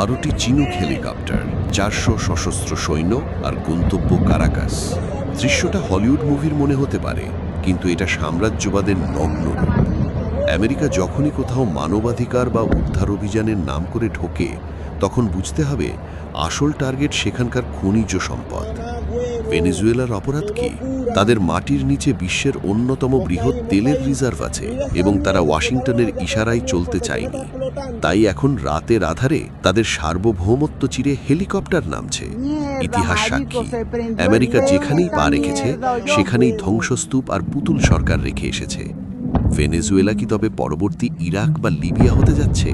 বারোটি চিনুক হেলিকপ্টার, চারশো সশস্ত্র সৈন্য আর গন্তব্য কারাকাস দৃশ্যটা হলিউড মুভির মনে হতে পারে, কিন্তু এটা সাম্রাজ্যবাদের নগ্ন আমেরিকা যখনই কোথাও মানবাধিকার বা উদ্ধার অভিযানের নাম করে ঢোকে, তখন বুঝতে হবে আসল টার্গেট সেখানকার খনিজ সম্পদ। ভেনেজুয়েলার অপরাধ কি? তাদের মাটির নিচে বিশ্বের অন্যতম বৃহৎ তেলের রিজার্ভ আছে এবং তারা ওয়াশিংটনের ইশারায় চলতে চায়নি। তাই এখন রাতের আধারে তাদের সার্বভৌমত্ব চিরে হেলিকপ্টার নামছে ইতিহাস সাক্ষী আমেরিকা যেখানেই পা রেখেছে সেখানেই ধ্বংসস্তূপ আর পুতুল সরকার রেখে এসেছে ভেনেজুয়েলা কি তবে পরবর্তী ইরাক বা লিবিয়া হতে যাচ্ছে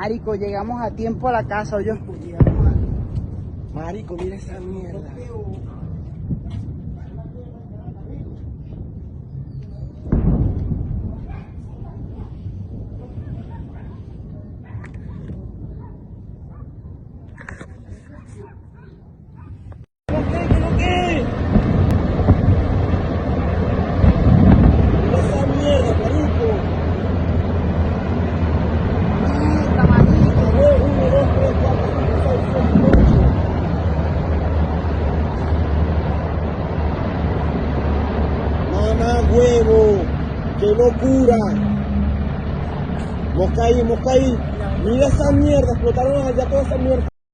Marico, llegamos a tiempo a la casa, yo. Marico, mira esa mierda. Locura. Moscaí, Moscaí, mira esa mierda, explotaron allá toda esa mierda.